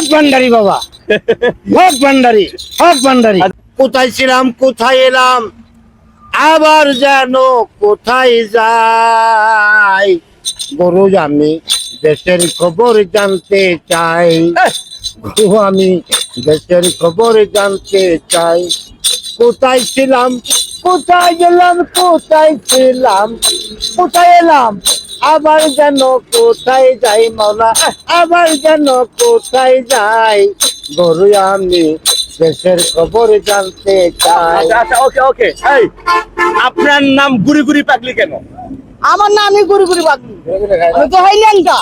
হক ভান্ডারি বাবা। হক ভান্ডারি হক ভান্ডারি। কোথায় ছিলাম কোথায় এলাম? আবার যেন কোথায় যাই? গরু আমি দেশের খবর জানতে চাই। গরু আমি দেশের খবর জানতে চাই। কোথায় ছিলাম কোথায় গেলাম কোথায় ছিলাম কোথায় এলাম? আবার যেন কোথায় যাই মাওলা আবার যেন কোথায় যাই। গরু আমি দেশের খবর জানতে চাই। আচ্ছা আচ্ছা ওকে ওকে। এই আপনার নাম গুড়ি গুড়ি পাগলি কেন? আমার নামই গুড়ি গুড়ি বাগলি আমি তো হয় ন্যাংটা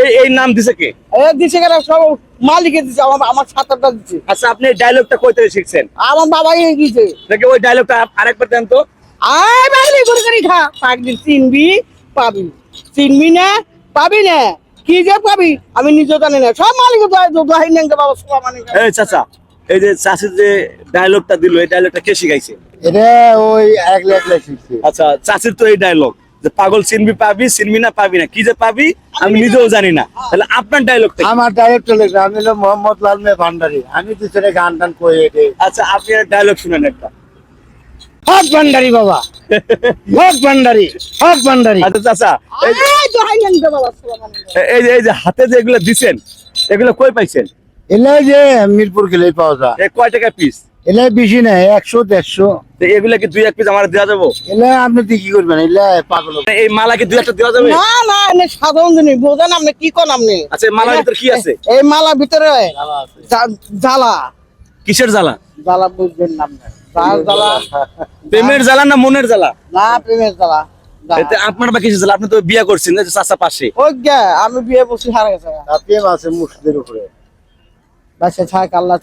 এই এই নাম দিছে কে? এ দিছে কেন? সব মালিকে দিছে আমার আমার সাঁতারটা দিচ্ছে আচ্ছা আপনি এই ডায়লগটা কই থেকে শিখছেন? আমার বাবাই দিছে। দেখে ওই ডায়লগটা আরেকবার দেন তো। আয় বাগলি গুড়ি গুড়ি খা। পাগলি চিনবি পাবি। চিনবি না পাবি না। কি যে পাবি আমি নিজে জানি না। সব মালিকে তো দোহাই ন্যাংটা বাবা সব মানে এই চাচা এই যে চাষির যে ডায়লগটা দিল এই ডায়লগটা কে শিখাইছে? এটা ওই একলা একলা শিখছে আচ্ছা চাষির তো এই ডায়লগ যে পাগল চিনবি পাবি চিনবি না পাবি না কি যে পাবি আমি নিজেও জানি না। তাহলে আপনার ডায়লগটা আমার ডাইরেক্টর লেখা আমি হলো মোহাম্মদ লাল মে ভান্ডারি। আমি পিছনে গান টান করে এটে আচ্ছা আপনি ডায়লগ শুনেন একটা। হক ভান্ডারি বাবা। হক ভান্ডারি হক ভান্ডারি। আচ্ছা চাচা এই যে- মানে এই যে হাতে যে এগুলো দিছেন এগুলো কই পাইছেন? যে মিরপুর গেলে পাওয়া যায়। এ কয় টাকা পিস এলে বেশি নাই একশো দেড়শো। এগুলা কি দুই এক পিস আমার দেওয়া যাব? এলে আপনি তো কি করবেন? এলে পাগল। এই মালা কি দুই একটা দেওয়া যাবে? না না এনে সাধারণ জিনিস বোঝেন আপনি কি কোন আপনি? আচ্ছা এই মালার ভিতরে কি আছে? এই মালা ভিতরে জা- জ্বালা। কিসের জ্বালা? জ্বালা বুঝবেন না আপনি। প্রেমের জ্বালা। না মনের জ্বালা? না প্রেমের জ্বালা। আপনার আপনি তো বিয়ে করছেন এই যে চাচা পাশে। ওই গে আমি বিয়ে বসে হারা গেছে প্রেম আছে উপরে। বাসা আল্লাহ